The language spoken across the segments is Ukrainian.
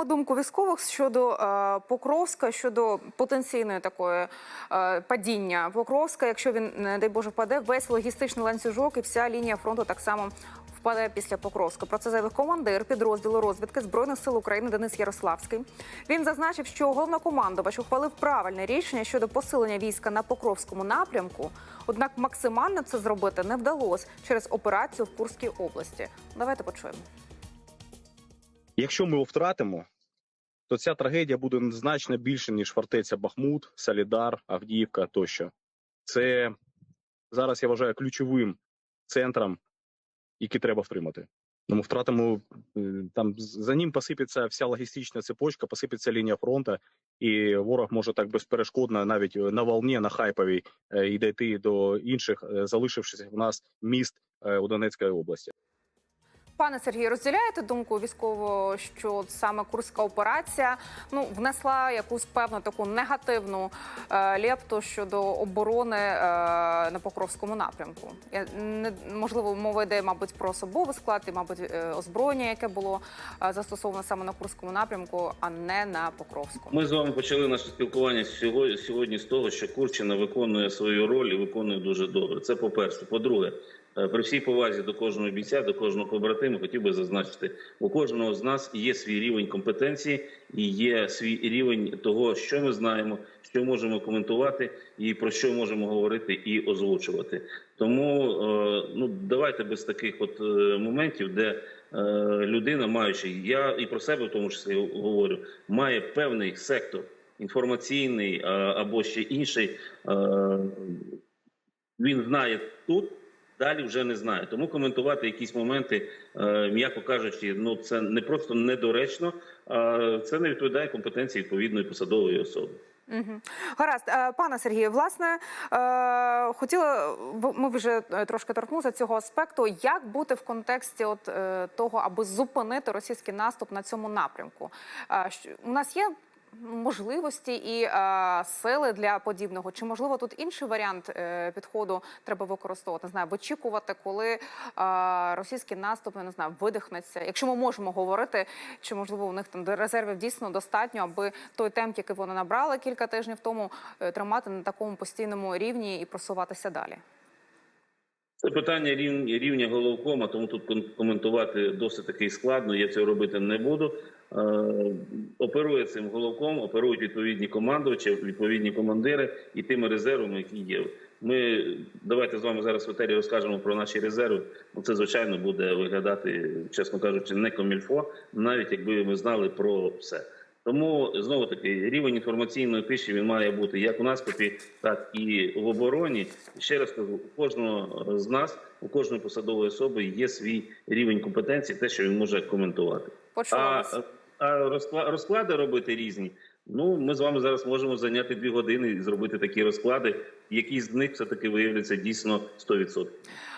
Маємо думку військових щодо е, Покровська, щодо потенційної такої е, падіння Покровська. Якщо він, не дай Боже, впаде, весь логістичний ланцюжок і вся лінія фронту так само впаде після Покровська. Про це заявив командир підрозділу розвідки збройних сил України Денис Ярославський. Він зазначив, що головнокомандувач ухвалив правильне рішення щодо посилення війська на Покровському напрямку. Однак максимально це зробити не вдалося через операцію в Курській області. Давайте почуємо. Якщо ми його втратимо, то ця трагедія буде значно більше, ніж фортеця Бахмут, Солідар, Авдіївка тощо. Це зараз я вважаю ключовим центром, який треба втримати. Ну, ми втратимо е, там за ним посипеться вся логістична цепочка, посипеться лінія фронту, і ворог може так безперешкодно навіть на волні, на хайповій е, і дійти до інших е, залишившись в нас міст е, у Донецькій області. Пане Сергію, розділяєте думку військового, що саме курська операція ну внесла якусь певну таку негативну е, лепту щодо оборони е, на Покровському напрямку? Я не можливо мова йде, мабуть, про особовий склад і, мабуть, е, озброєння, яке було е, застосовано саме на Курському напрямку, а не на Покровському. Ми з вами почали наше спілкування сьогодні, сьогодні з того, що Курчина виконує свою роль і виконує дуже добре. Це по-перше. По-друге, е, при всій повазі до кожного бійця, до кожного побратима, хотів би зазначити, у кожного з нас є свій рівень компетенції і є свій рівень того, що ми знаємо, що можемо коментувати, і про що можемо говорити і озвучувати. Тому е, ну давайте без таких от е, моментів, де е, людина, маючи я і про себе в тому числі говорю, має певний сектор інформаційний е, або ще інший. е, Він знає тут. Далі вже не знає. Тому коментувати якісь моменти, е, м'яко кажучи, ну це не просто недоречно, а це не відповідає компетенції відповідної посадової особи. Угу. Гаразд, Е, пане Сергію, власне, е, хотіла ми вже трошки торкнулися цього аспекту. Як бути в контексті от того, аби зупинити російський наступ на цьому напрямку? У нас є можливості і е, сили для подібного? Чи можливо тут інший варіант е, підходу треба використовувати? Не знаю, вичікувати, коли е, російський наступ не знаю, видихнеться. Якщо ми можемо говорити, чи можливо у них там резервів дійсно достатньо, аби той темп, який вони набрали кілька тижнів тому, е, тримати на такому постійному рівні і просуватися далі. Це питання рівня, головкома, тому тут коментувати досить таки складно. Я цього робити не буду. Е, оперує цим головком, оперують відповідні командувачі, відповідні командири і тими резервами, які є. Ми давайте з вами зараз в етері розкажемо про наші резерви. Ну це звичайно буде виглядати, чесно кажучи, не комільфо, навіть якби ми знали про все. Тому знову таки рівень інформаційної тиші він має бути як у наступі, так і в обороні. Ще раз кажу, у кожного з нас, у кожної посадової особи є свій рівень компетенції, те, що він може коментувати. А, а розкла- розклади робити різні. Ну, ми з вами зараз можемо зайняти дві години і зробити такі розклади. Які з них все таки виявляться дійсно 100%.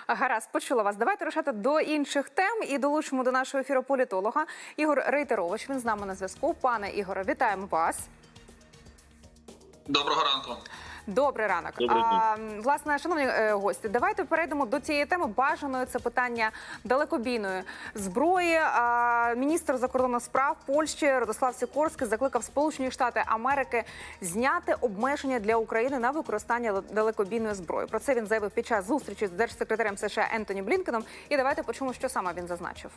Гаразд, почула вас. Давайте рушати до інших тем і долучимо до нашого ефіру політолога Ігор Рейтерович. Він з нами на зв'язку. Пане Ігоре, вітаємо вас. Доброго ранку. Добрий ранок. Добрий а, власне, шановні е, гості, давайте перейдемо до цієї теми бажаної. Це питання далекобійної зброї. А, міністр закордонних справ Польщі Родослав Сікорський закликав Сполучені Штати Америки зняти обмеження для України на використання далекобійної зброї. Про це він заявив під час зустрічі з держсекретарем США Ентоні Блінкеном. І давайте почуємо, що саме він зазначив.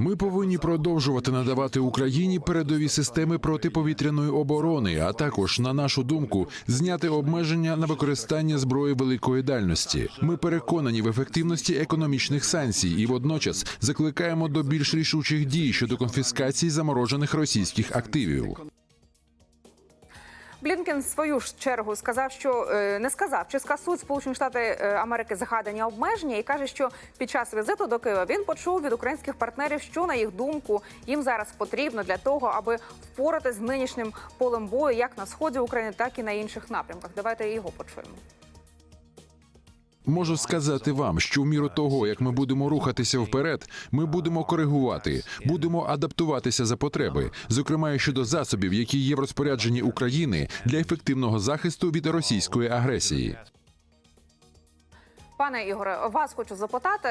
Ми повинні продовжувати надавати Україні передові системи протиповітряної оборони, а також, на нашу думку, зняти обмеження на використання зброї великої дальності. Ми переконані в ефективності економічних санкцій і водночас закликаємо до більш рішучих дій щодо конфіскації заморожених російських активів. Блінкен в свою ж чергу сказав, що е, не сказав, чи скасують Сполучені Штати е, Америки загадані обмеження, і каже, що під час візиту до Києва він почув від українських партнерів, що на їх думку їм зараз потрібно для того, аби впоратись з нинішнім полем бою, як на сході України, так і на інших напрямках. Давайте його почуємо. Можу сказати вам, що в міру того, як ми будемо рухатися вперед, ми будемо коригувати, будемо адаптуватися за потреби, зокрема щодо засобів, які є в розпорядженні України для ефективного захисту від російської агресії. Пане Ігоре, вас хочу запитати.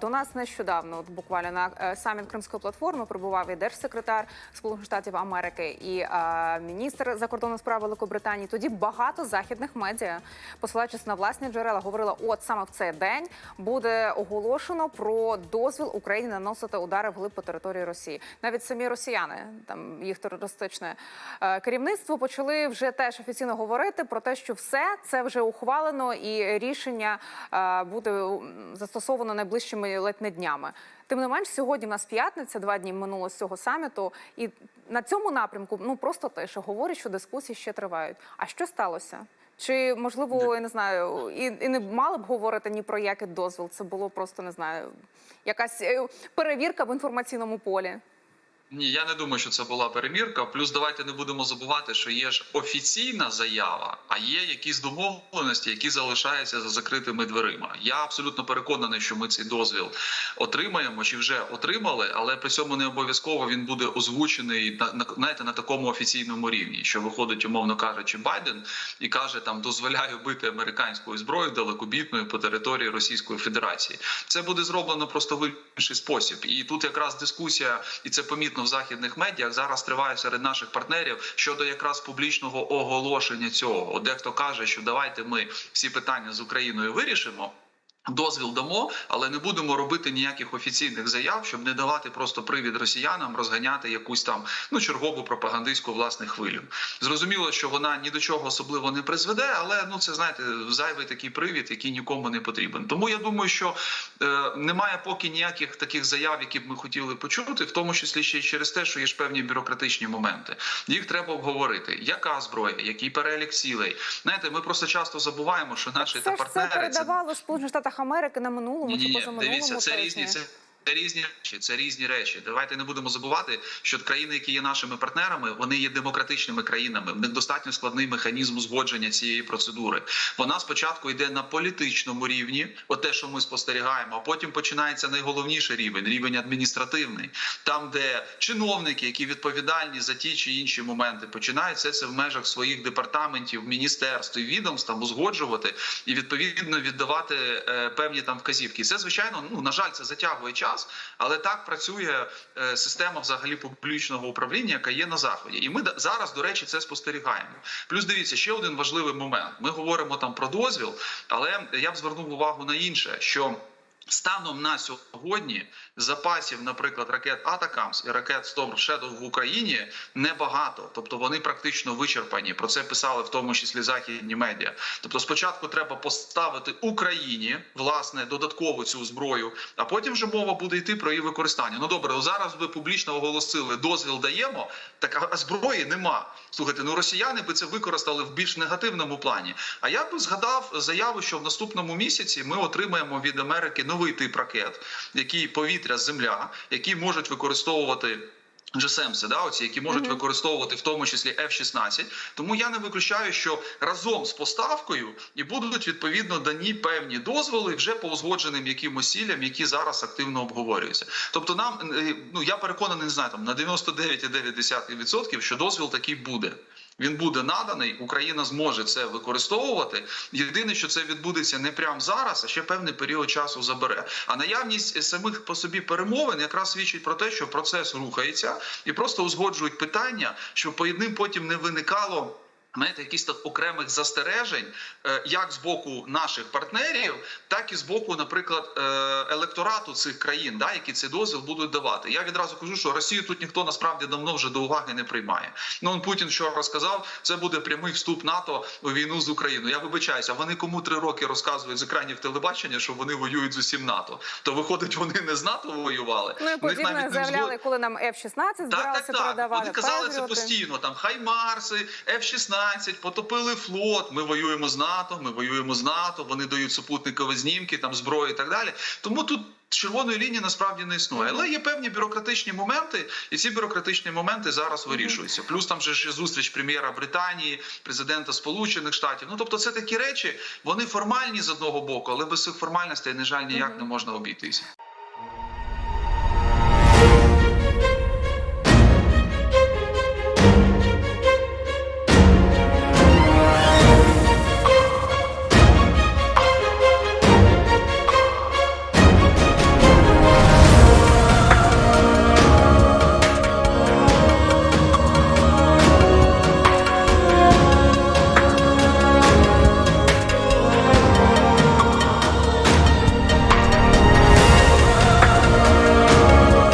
До нас нещодавно, буквально на е, саміт Кримської платформи, прибував і держсекретар Сполучених Штатів Америки, і міністр закордонних справ Великобританії. Тоді багато західних медіа, посилаючись на власні джерела, говорила, от саме в цей день буде оголошено про дозвіл Україні наносити удари вглиб по території Росії. Навіть самі росіяни, там їх терористичне е, керівництво, почали вже теж офіційно говорити про те, що все це вже ухвалено, і рішення е, буде застосовано найближчими ледь не днями. Тим не менш, сьогодні в нас п'ятниця, два дні минуло з цього саміту, і на цьому напрямку ну просто те, що говорять, що дискусії ще тривають. А що сталося? Чи можливо, я не знаю, і, і не мали б говорити ні про який дозвіл? Це було просто не знаю, якась е, перевірка в інформаційному полі. Ні, я не думаю, що це була перемірка. Плюс давайте не будемо забувати, що є ж офіційна заява, а є якісь домовленості, які залишаються за закритими дверима. Я абсолютно переконаний, що ми цей дозвіл отримаємо чи вже отримали, але при цьому не обов'язково він буде озвучений на, на знаєте, на такому офіційному рівні, що виходить, умовно кажучи, Байден і каже, там дозволяю бити американською зброєю далекобітною по території Російської Федерації. Це буде зроблено просто в інший спосіб. І тут якраз дискусія, і це помітно в західних медіях. Зараз триває серед наших партнерів щодо якраз публічного оголошення цього. От Дехто каже, що давайте ми всі питання з Україною вирішимо. Дозвіл дамо, але не будемо робити ніяких офіційних заяв, щоб не давати просто привід росіянам розганяти якусь там ну чергову пропагандистську власне хвилю. Зрозуміло, що вона ні до чого особливо не призведе, але ну це знаєте, зайвий такий привід, який нікому не потрібен. Тому я думаю, що е, немає поки ніяких таких заяв, які б ми хотіли почути, в тому числі ще й через те, що є ж певні бюрократичні моменти. Їх треба обговорити. Яка зброя, який перелік цілей. Знаєте, ми просто часто забуваємо, що наші Це та партнери це передавали в Сполучених Штатах Америки на минулому ні, чи ні, ні, позаминулому дивіться, це різні. Це... Це різні речі, це різні речі. Давайте не будемо забувати, що країни, які є нашими партнерами, вони є демократичними країнами. В них достатньо складний механізм узгодження цієї процедури. Вона спочатку йде на політичному рівні, от те, що ми спостерігаємо. А потім починається найголовніший рівень рівень адміністративний, там, де чиновники, які відповідальні за ті чи інші моменти, починають все це в межах своїх департаментів, міністерств і відомств узгоджувати і відповідно віддавати е, певні там вказівки. Це звичайно, ну на жаль, це затягує час, але так працює е, система взагалі публічного управління, яка є на заході. І ми зараз, до речі, це спостерігаємо. Плюс дивіться ще один важливий момент. Ми говоримо там про дозвіл, але я б звернув увагу на інше, що. Станом на сьогодні запасів, наприклад, ракет Атакамс і ракет Storm Shadow в Україні небагато, тобто вони практично вичерпані. Про це писали в тому числі західні медіа. Тобто, спочатку треба поставити Україні власне додаткову цю зброю, а потім вже мова буде йти про її використання. Ну добре, зараз ви публічно оголосили дозвіл даємо, так а- зброї нема. Слухайте, ну росіяни би це використали в більш негативному плані. А я би згадав заяву, що в наступному місяці ми отримаємо від Америки новий тип ракет, які повітря, земля, які можуть використовувати. GSMS, да, оці, які можуть використовувати в тому числі F-16. Тому я не виключаю, що разом з поставкою і будуть відповідно дані певні дозволи вже по узгодженим якимось цілям, які зараз активно обговорюються. Тобто, нам е, ну я переконаний, не знаю, там на 99,9% що дозвіл такий буде. Він буде наданий, Україна зможе це використовувати. Єдине, що це відбудеться не прямо зараз, а ще певний період часу забере. А наявність самих по собі перемовин якраз свідчить про те, що процес рухається і просто узгоджують питання, щоб по одним потім не виникало. Знаєте, якісь так окремих застережень, е, як з боку наших партнерів, так і з боку, наприклад, е, електорату цих країн, да, які цей дозвіл будуть давати. Я відразу кажу, що Росію тут ніхто насправді давно вже до уваги не приймає. Ну он Путін вчора сказав, це буде прямий вступ НАТО у війну з Україною. Я вибачаюся, вони кому три роки розказують з екранів телебачення, що вони воюють з усім НАТО. То виходить, вони не з НАТО воювали. Ну і подібне заявляли, взгод- коли нам F-16 збиралися так, так. передавати. Вони казали це постійно. Там Хаймарси, F-16, потопили флот. Ми воюємо з НАТО. Ми воюємо з НАТО. Вони дають супутникові знімки, там зброю і так далі. Тому тут. Червоної лінії насправді не існує, але є певні бюрократичні моменти, і ці бюрократичні моменти зараз вирішуються. Плюс там же ж зустріч прем'єра Британії, президента Сполучених Штатів. Ну тобто, це такі речі, вони формальні з одного боку, але без цих формальностей, на жаль, ніяк не можна обійтися.